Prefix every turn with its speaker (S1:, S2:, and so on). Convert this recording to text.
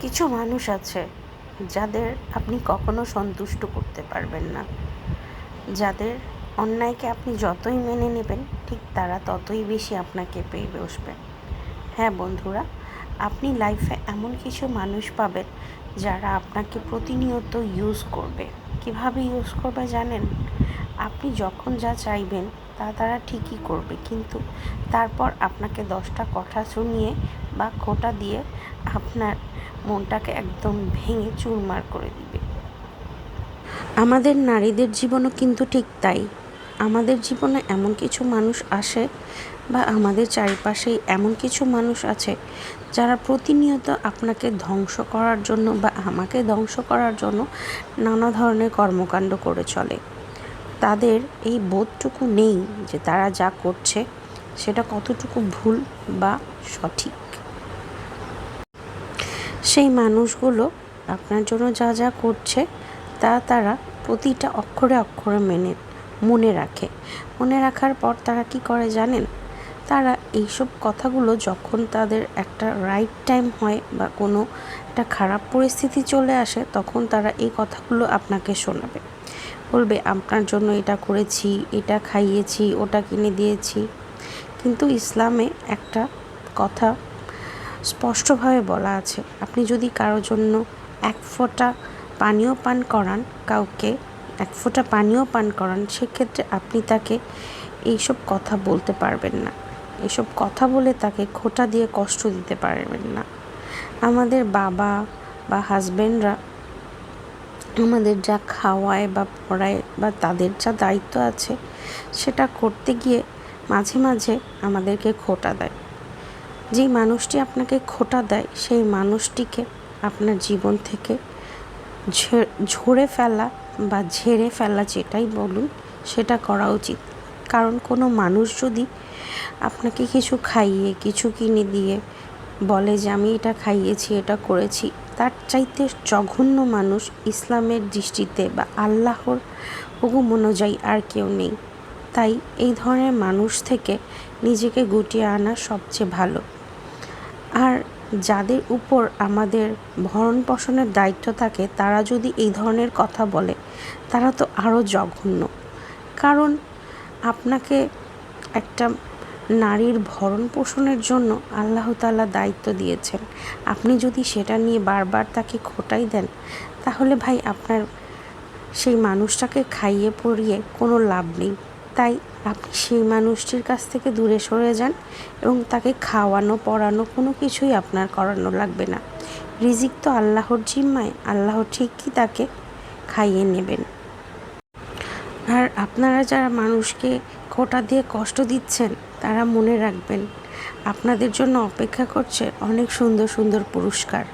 S1: কিছু মানুষ আছে যাদের আপনি কখনো সন্তুষ্ট করতে পারবেন না। যাদের অন্যায়কে আপনি যতই মেনে নেবেন, ঠিক তারা ততই বেশি আপনাকে পেয়ে বসবে। হ্যাঁ বন্ধুরা, আপনি লাইফে এমন কিছু মানুষ পাবেন যারা আপনাকে প্রতিনিয়ত ইউজ করবে। কীভাবে ইউজ করবে জানেন? আপনি যখন যা চাইবেন তা তারা ঠিকই করবে, কিন্তু তারপর আপনাকে দশটা কথা শুনিয়ে বা খোটা দিয়ে আপনার মনটাকে একদম ভেঙে চুরমার করে দিবে। আমাদের নারীদের জীবনও কিন্তু ঠিক তাই। আমাদের জীবনে এমন কিছু মানুষ আসে বা আমাদের চারিপাশেই এমন কিছু মানুষ আছে যারা প্রতিনিয়ত আপনাকে ধ্বংস করার জন্য বা আমাকে ধ্বংস করার জন্য নানা ধরনের কর্মকাণ্ড করে চলে। তাদের এই বোধটুকু নেই যে তারা যা করছে সেটা কতটুকু ভুল বা সঠিক। সেই মানুষগুলো আপনার জন্য যা যা করছে, তা তারা প্রতিটা অক্ষরে অক্ষরে মেনে, মনে রাখে। মনে রাখার পর তারা কি করে জানেন? তারা এইসব কথাগুলো যখন তাদের একটা রাইট টাইম হয় বা কোনো একটা খারাপ পরিস্থিতি চলে আসে, তখন তারা এই কথাগুলো আপনাকে শোনাবে। বলবে, আপনার জন্য এটা করেছি, এটা খাইয়েছি, ওটা কিনে দিয়েছি। কিন্তু ইসলামে একটা কথা স্পষ্টভাবে বলা আছে, আপনি যদি কারও জন্য এক ফোঁটা পানীয় পান করান, কাউকে এক ফোঁটা পানীয় পান করান, সেক্ষেত্রে আপনি তাকে এইসব কথা বলতে পারবেন না। এসব কথা বলে তাকে খোটা দিয়ে কষ্ট দিতে পারবেন না। আমাদের বাবা বা হাজব্যান্ডরা আমাদের যা খাওয়ায় বা পড়ায় বা তাদের যা দায়িত্ব আছে, সেটা করতে গিয়ে মাঝে মাঝে আমাদেরকে খোটা দেয়। যেই মানুষটি আপনাকে খোটা দেয়, সেই মানুষটিকে আপনার জীবন থেকে ঝরে ফেলা বা ঝেড়ে ফেলা যেটাই বলুন, সেটা করা উচিত। কারণ কোনো মানুষ যদি আপনাকে কিছু খাইয়ে, কিছু কিনে দিয়ে বলে যে, আমি এটা খাইয়েছি, এটা করেছি, তার চাইতে জঘন্য মানুষ ইসলামের দৃষ্টিতে বা আল্লাহর হুকুম অনুযায়ী আর কেউ নেই। তাই এই ধরনের মানুষ থেকে নিজেকে গুটিয়ে আনা সবচেয়ে ভালো। আর যাদের উপর আমাদের ভরণ পোষণের দায়িত্ব থাকে, তারা যদি এই ধরনের কথা বলে, তারা তো আরও জঘন্য। কারণ আপনাকে একটা নারীর ভরণ পোষণের জন্য আল্লাহ তালা দায়িত্ব দিয়েছেন। আপনি যদি সেটা নিয়ে বারবার তাকে খোটাই দেন, তাহলে ভাই আপনার সেই মানুষটাকে খাইয়ে পরিয়ে কোনো লাভ নেই। তাই আপনি সেই মানুষটির কাছ থেকে দূরে সরে যান এবং তাকে খাওয়ানো, পড়ানো কোনো কিছুই আপনার করানো লাগবে না। রিজিক তো আল্লাহর জিম্মায়। আল্লাহ ঠিকই তাকে খাইয়ে নেবেন। আর আপনারা যারা মানুষকে খোটা দিয়ে কষ্ট দিচ্ছেন, তারা মনে রাখবেন, আপনাদের জন্য অপেক্ষা করছে অনেক সুন্দর সুন্দর পুরস্কার।